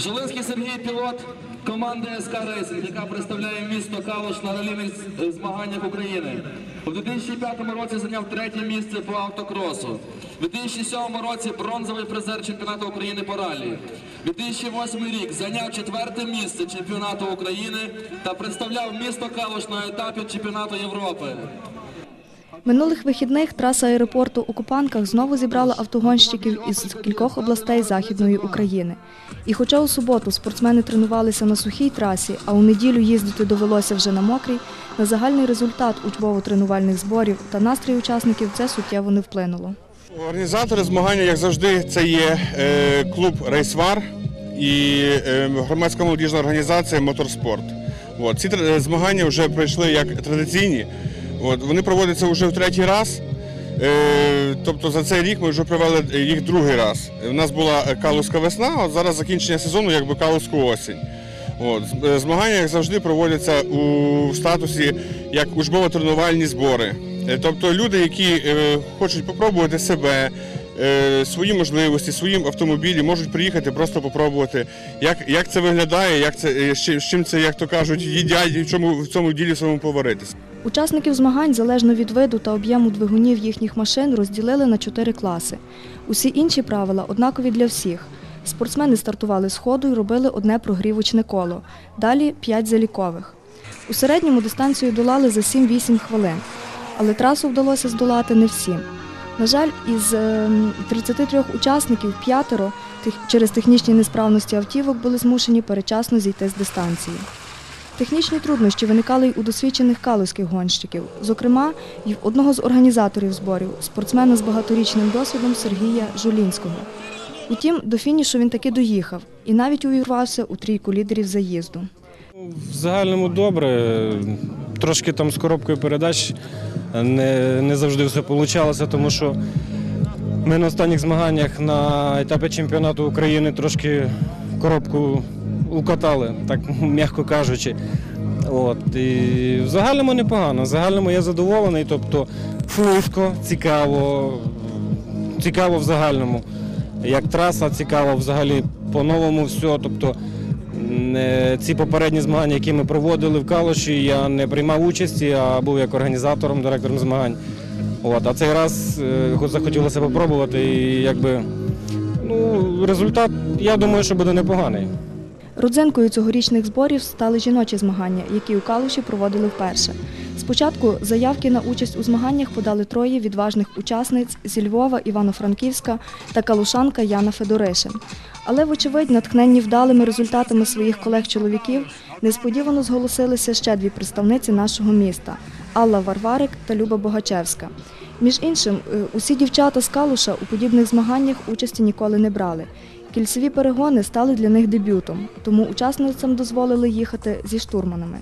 Жолинський Сергій пілот команди СК Рейсинг, яка представляє місто Калуш на ралійних з- змаганнях України. У 2005 році зайняв третє місце по автокросу. У 2007 році бронзовий призер чемпіонату України по ралі. 2008 рік зайняв четверте місце чемпіонату України та представляв місто Калуш на етапі чемпіонату Європи. Минулих вихідних траса аеропорту у Купанках знову зібрала автогонщиків із кількох областей Західної України. І хоча у суботу спортсмени тренувалися на сухій трасі, а у неділю їздити довелося вже на мокрій, на загальний результат учбово-тренувальних зборів та настрій учасників це суттєво не вплинуло. Організатори змагання, як завжди, це є е, клуб Рейсвар і е, громадська молодіжна організація Моторспорт. Ці змагання вже пройшли як традиційні. От, вони проводяться вже в третій раз. Е, тобто за цей рік ми вже провели їх другий раз. У нас була Калузька весна, от зараз закінчення сезону, якби Калузьку осінь. От, е, змагання, як завжди, проводяться у статусі як учбово-тренувальні збори. Е, Тобто люди, які хочуть попробувати себе, свої можливості, свої автомобілі, можуть приїхати, просто попробувати, як, як це виглядає, як це, з чим це, як то кажуть, їдять, і в чому в цьому ділі своєму поваритися. Учасників змагань залежно від виду та об'єму двигунів їхніх машин розділили на чотири класи. Усі інші правила однакові для всіх. Спортсмени стартували з ходу і робили одне прогрівочне коло. Далі п'ять залікових. У середньому дистанцію долали за 7-8 хвилин, але трасу вдалося здолати не всім. На жаль, із ем, 33 учасників п'ятеро через технічні несправності автівок були змушені перечасно зійти з дистанції. Технічні труднощі виникали й у досвідчених калузьких гонщиків, зокрема, й в одного з організаторів зборів, спортсмена з багаторічним досвідом Сергія Жулінського. Утім, до фінішу він таки доїхав і навіть увірвався у трійку лідерів заїзду. В загальному добре. Трошки там з коробкою передач не, не завжди все вийшло, тому що ми на останніх змаганнях на етапі чемпіонату України трошки коробку укатали, так м'яко кажучи. От. І в загальному непогано. В загальному я задоволений, тобто швидко, цікаво, цікаво в загальному. Як траса цікаво, взагалі по-новому все. Тобто ці попередні змагання, які ми проводили в Калуші, я не приймав участі, а був як організатором, директором змагань. От, а цей раз е, захотілося попробувати, і якби ну, результат, я думаю, що буде непоганий. Родзинкою цьогорічних зборів стали жіночі змагання, які у Калуші проводили вперше. Спочатку заявки на участь у змаганнях подали троє відважних учасниць зі Львова, Івано-Франківська та калушанка Яна Федоришин. Але, вочевидь, натхненні вдалими результатами своїх колег-чоловіків, несподівано зголосилися ще дві представниці нашого міста Алла Варварик та Люба Богачевська. Між іншим, е, усі дівчата з Калуша у подібних змаганнях участі ніколи не брали. Кільцеві перегони стали для них дебютом, тому учасницям дозволили їхати зі штурманами.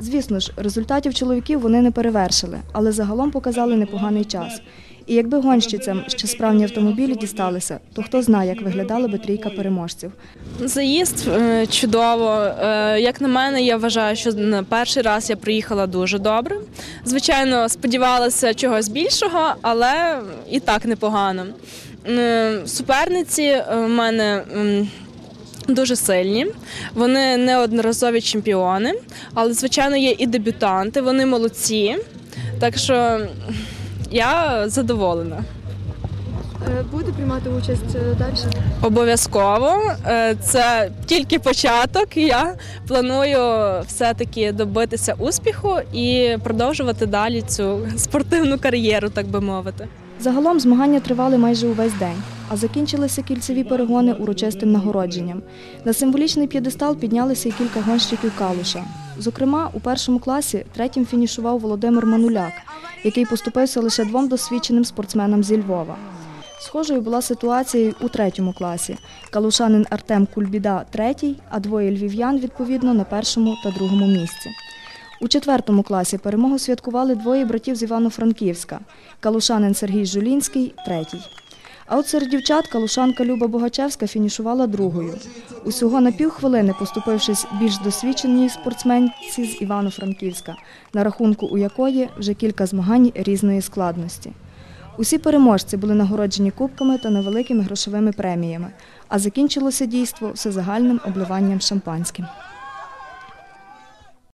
Звісно ж, результатів чоловіків вони не перевершили, але загалом показали непоганий час. І якби гонщицям ще справні автомобілі дісталися, то хто знає, як виглядала би трійка переможців. Заїзд е, чудово. Е, Як на мене, я вважаю, що на перший раз я приїхала дуже добре. Звичайно, сподівалася чогось більшого, але і так непогано. Е, Суперниці е, в мене. Дуже сильні, вони неодноразові чемпіони, але звичайно є і дебютанти, вони молодці. Так що я задоволена. Будете приймати участь далі? Обов'язково Е, це тільки початок. Я планую все-таки добитися успіху і продовжувати далі цю спортивну кар'єру, так би мовити. Загалом змагання тривали майже увесь день, а закінчилися кільцеві перегони урочистим нагородженням. На символічний п'єдестал піднялися й кілька гонщиків Калуша. Зокрема, у першому класі третім фінішував Володимир Мануляк, який поступився лише двом досвідченим спортсменам зі Львова. Схожою була ситуація й у третьому класі. Калушанин Артем Кульбіда третій, а двоє львів'ян відповідно на першому та другому місці. У четвертому класі перемогу святкували двоє братів з Івано-Франківська калушанин Сергій Жулінський третій. А от серед дівчат калушанка Люба Богачевська фінішувала другою. Усього на півхвилини поступившись більш досвідченій спортсменці з Івано-Франківська, на рахунку у якої вже кілька змагань різної складності. Усі переможці були нагороджені кубками та невеликими грошовими преміями, а закінчилося дійство всезагальним обливанням шампанським.